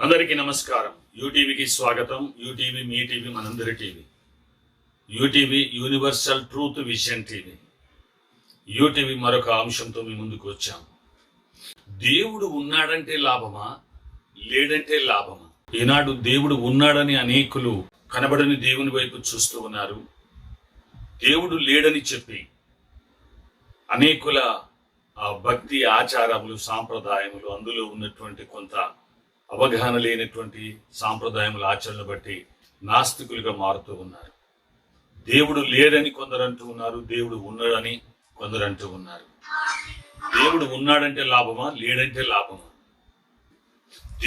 అందరికీ నమస్కారం. యూటీవీకి స్వాగతం. యూటీవీ మీ టీవీ మనందరి TV. UTV universal truth vision TV. UTV మరొక అంశంతో మీ ముందుకు వచ్చాం దేవుడు ఉన్నాడంటే లాభమా? లేడంటే లాభమా? ఈనాడు దేవుడు ఉన్నాడని అనేకులు కనబడని దేవుని వైపు చూస్తూ ఉన్నారు. దేవుడు లేడని చెప్పి అనేకుల భక్తి ఆచారములు సాంప్రదాయములు అందులో ఉన్నటువంటి కొంత అవగాహన లేనటువంటి సాంప్రదాయముల ఆచరణలు బట్టి నాస్తికులుగా మారుతూ ఉన్నారు. దేవుడు లేడని కొందరు అంటూ ఉన్నారు దేవుడు ఉన్నాడని కొందరు అంటూ ఉన్నారు. దేవుడు ఉన్నాడంటే లాభమా లేడంటే లాభమా?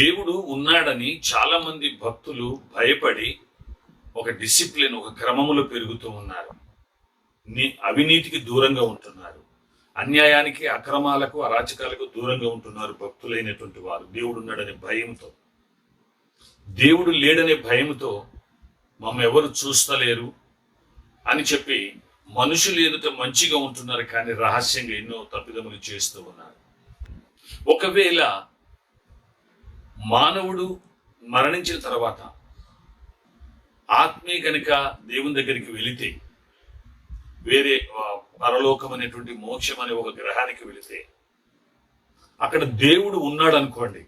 దేవుడు ఉన్నాడని చాలా మంది భక్తులు భయపడి ఒక డిసిప్లిన్ ఒక క్రమములో పెరుగుతూ ఉన్నారు. అవినీతికి దూరంగా ఉంటున్నారు. అన్యాయానికి అక్రమాలకు అరాచకాలకు దూరంగా ఉంటున్నారు భక్తులైనటువంటి వారు. దేవుడు ఉన్నాడనే భయంతో. దేవుడు లేడనే భయంతో మమ్మ ఎవరు చూస్తలేరు అని చెప్పి మనుషులు ఎదుట మంచిగా ఉంటున్నారు కానీ రహస్యంగా ఎన్నో తప్పిదములు చేస్తూ ఉన్నారు. ఒకవేళ మానవుడు మరణించిన తర్వాత ఆత్మీయ కనుక దేవుని దగ్గరికి వెళితే వేరే పరలోకం అనేటువంటి మోక్షం అనే ఒక గ్రహానికి వెళితే అక్కడ దేవుడు ఉన్నాడు అనుకోండి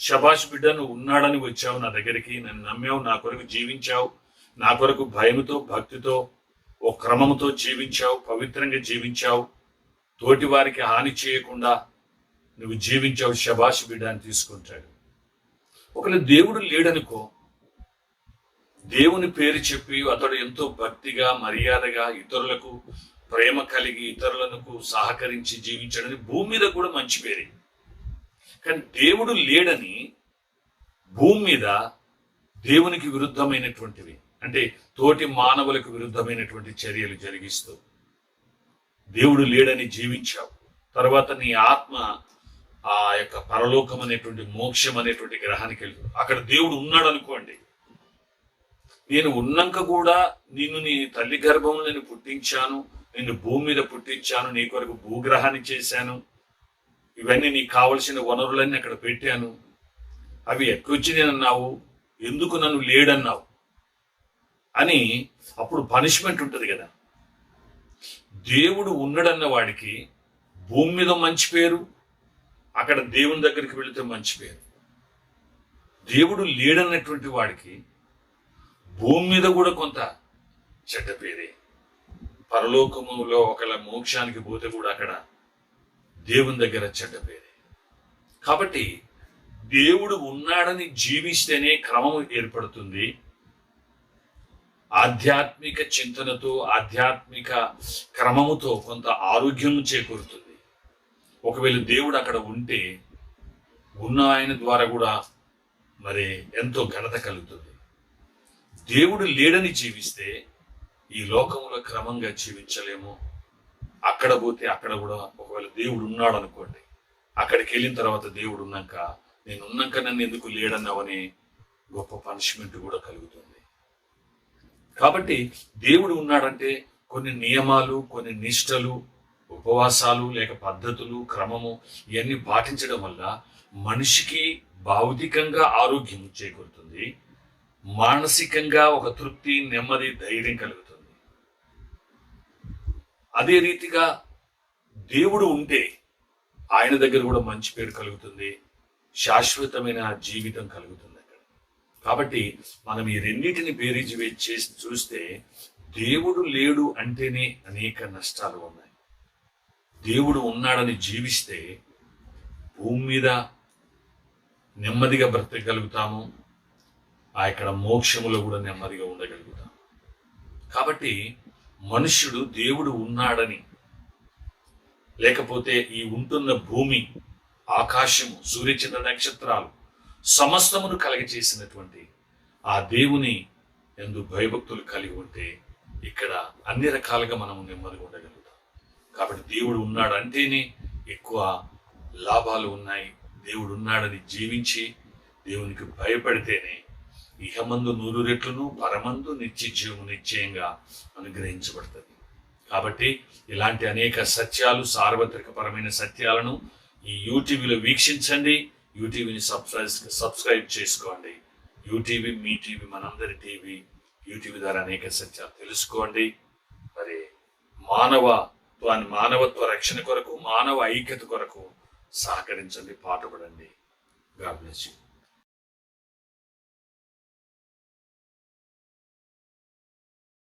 శబాష్ బిడ్డ నువ్వు ఉన్నాడని వచ్చావు నా దగ్గరికి నన్ను నమ్మావు నా కొరకు జీవించావు నా కొరకు భయముతో భక్తితో ఓ క్రమముతో జీవించావు పవిత్రంగా జీవించావు తోటి వారికి హాని చేయకుండా నువ్వు జీవించావు శబాష్ బిడ్డ అని తీసుకుంటాడు. ఒకవేళ దేవుడు లేడనుకో దేవుని పేరు చెప్పి అతడు ఎంతో భక్తిగా మర్యాదగా ఇతరులకు ప్రేమ కలిగి ఇతరులకు సహకరించి జీవించడని భూమి మీద కూడా మంచి పేరే. కానీ దేవుడు లేడని భూమి మీద దేవునికి విరుద్ధమైనటువంటివి. అంటే తోటి మానవులకు విరుద్ధమైనటువంటి చర్యలు జరిగిస్తూ దేవుడు లేడని జీవించావు. తర్వాత నీ ఆత్మ ఆ యొక్క పరలోకం అనేటువంటి మోక్షం అనేటువంటి గ్రహానికి వెళ్తుంది అక్కడ దేవుడు ఉన్నాడు అనుకోండి నేను ఉన్నాక కూడా నిన్ను నీ తల్లి గర్భంలో నేను పుట్టించాను నిన్ను భూమి మీద పుట్టించాను నీ కొరకు భూగ్రహాన్ని చేశాను. ఇవన్నీ నీకు కావలసిన వనరులన్నీ అక్కడ పెట్టాను. అవి ఎక్కువచ్చి నేను అన్నావు ఎందుకు నన్ను లేడన్నావు? అని అప్పుడు పనిష్మెంట్ ఉంటుంది కదా. దేవుడు ఉన్నాడన్న వాడికి భూమి మీద మంచి పేరు అక్కడ దేవుని దగ్గరికి వెళితే మంచి పేరు. దేవుడు లేడన్నటువంటి వాడికి భూమి మీద కూడా కొంత చెడ్డ పేరే. పరలోకములో ఒకళ్ళ మోక్షానికి పోతే కూడా అక్కడ దేవుని దగ్గర చెడ్డ పేరే. కాబట్టి దేవుడు ఉన్నాడని జీవిస్తేనే క్రమం ఏర్పడుతుంది. ఆధ్యాత్మిక చింతనతో ఆధ్యాత్మిక క్రమముతో కొంత ఆరోగ్యం చేకూరుతుంది. ఒకవేళ దేవుడు అక్కడ ఉంటే ఉన్న ఆయన ద్వారా కూడా మరి ఎంతో ఘనత కలుగుతుంది. దేవుడు లేడని జీవిస్తే ఈ లోకంలో క్రమంగా జీవించలేము. అక్కడ పోతే అక్కడ కూడా ఒకవేళ దేవుడు ఉన్నాడు అనుకోండి అక్కడికి వెళ్ళిన తర్వాత దేవుడు ఉన్నాక నేను ఉన్నాక నన్ను ఎందుకు లేడన్నావని గొప్ప పనిష్మెంట్ కూడా కలుగుతుంది. కాబట్టి దేవుడు ఉన్నాడంటే కొన్ని నియమాలు కొన్ని నిష్టలు ఉపవాసాలు లేక పద్ధతులు క్రమము ఇవన్నీ పాటించడం వల్ల మనిషికి భౌతికంగా ఆరోగ్యం చేకూరుతుంది. మానసికంగా ఒక తృప్తి నెమ్మది ధైర్యం కలుగుతుంది. అదే రీతిగా దేవుడు ఉంటే ఆయన దగ్గర కూడా మంచి పేరు కలుగుతుంది శాశ్వతమైన జీవితం కలుగుతుంది అక్కడ. కాబట్టి మనం ఈ రెండింటిని బేరీజు చేసి చూస్తే దేవుడు లేడు అంటేనే అనేక నష్టాలు ఉన్నాయి. దేవుడు ఉన్నాడని జీవిస్తే భూమి మీద నెమ్మదిగా బ్రతకగలుగుతాము ఆ ఇక్కడ మోక్షములో కూడా నెమ్మదిగా ఉండగలుగుతాం. కాబట్టి మనుష్యుడు దేవుడు ఉన్నాడని లేకపోతే ఈ ఉంటున్న భూమి ఆకాశము సూర్యచంద్ర నక్షత్రాలు సమస్తమును కలిగి చేసినటువంటి ఆ దేవుని ఎందు భయభక్తులు కలిగి ఉంటే ఇక్కడ అన్ని రకాలుగా మనం నెమ్మదిగా ఉండగలుగుతాం. కాబట్టి దేవుడు ఉన్నాడు అంటేనే ఎక్కువ లాభాలు ఉన్నాయి. దేవుడు ఉన్నాడని జీవించి దేవునికి భయపడితేనే ఇహమందు నూరు రెట్లను పరమందు నిత్య జీవము నిశ్చయంగా అనుగ్రహించబడుతుంది. కాబట్టి ఇలాంటి అనేక సత్యాలు సార్వత్రిక పరమైన సత్యాలను ఈ యూటీవీలో వీక్షించండి. యూటీవీని సబ్స్క్రైబ్ సబ్స్క్రైబ్ చేసుకోండి. యూటీవీ మీ టీవీ మనందరి టీవీ యూటీవీ ద్వారా అనేక సత్యాలు తెలుసుకోండి. మరి మానవ మానవత్వ రక్షణ కొరకు మానవ ఐక్యత కొరకు సహకరించండి పాటుపడండి. God bless you.